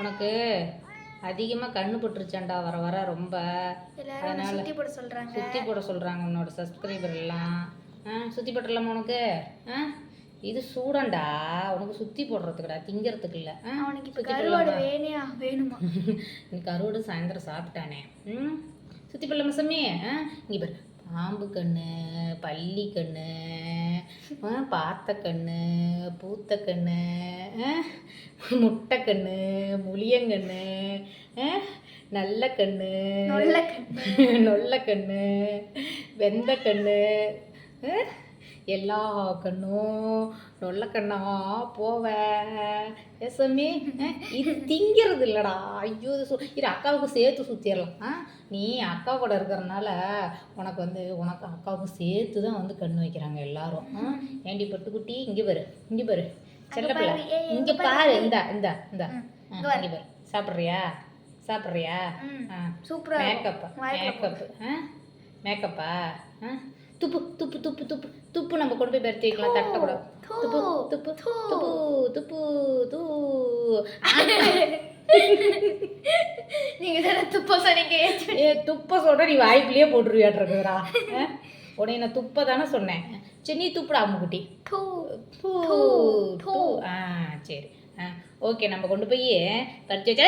உனக்கு அதிகமாக கண்ணு பட்டுருச்சாண்டா வர வர ரொம்ப. அதனால சுத்தி போட சொல்றாங்க. சுற்றி போட சொல்கிறாங்க உன்னோட சப்ஸ்கிரைபர் எல்லாம். ஆ சுற்றி போட்டுடலாமா உனக்கு? ஆ இது சூடண்டா? உனக்கு சுற்றி போடுறதுக்குடா திங்கிறதுக்கு இல்லை. அவனுக்கு இப்ப சுத்தி கருவாடு? வேணையா வேணுமா? இன்னைக்கு கருவாடு சாயந்தரம் சாப்பிட்டானே. ம் சுற்றி போடலாமா சாமி? இங்கே பாரு. பாம்பு கண்ணு பள்ளி கண்ணு ஆ, பாத்த கண்ணு பூத்த கண்ணு முட்டை கண்ணு முளியங்கண்ணு நல்ல கண்ணு நொல்ல நொல்ல கண்ணு வெந்த கண்ணு எல்லா கண்ணும் நொல்ல கண்ணா போவ. எசமி இது திங்கிறது இல்லடா. ஐயோ இது சு இது அக்காவுக்கு சேர்த்து சுற்றிடலாம் நீ அக்கா கூட இருக்கிறனால உனக்கு வந்து உனக்கு அக்காவுக்கு சேர்த்து தான் வந்து கண்ணு வைக்கிறாங்க எல்லாரும். ஏண்டி பட்டுக்குட்டி இங்கே பாரு இங்கே பாரு. செல்லப்பிள்ள பாரு, ஏய், இங்கே பாரு. இந்தா இந்தா இந்தா. இங்க பாரு. சாப்பிட்றியா? சாப்பிட்றியா? ம் ஆ. சூப்பரா மேக்கப்பா மேக்கப்பு ஆ மேக்கப்பா ஆ. துப்பு துப்பு துப்பு துப்பு துப்பு நம்ம கொண்டு போய் பருத்தி வைக்கலாம் தட்டை கூட தூ, துப்பு துப்பு. துப்பு துப்பு தூ. நீங்க தானே துப்ப சொன்னீங்க. ஏ துப்ப சொல்ற நீ வாய்க்குள்ளேயே போட்டுருவியாட்டுருக்குறா உடனே நான் துப்ப தானே சொன்னேன். சரி நீ துப்புடா அம்முக்குட்டி ஆ சரி. ஓகே நம்ம கொண்டு போய் பறிச்சு வச்சா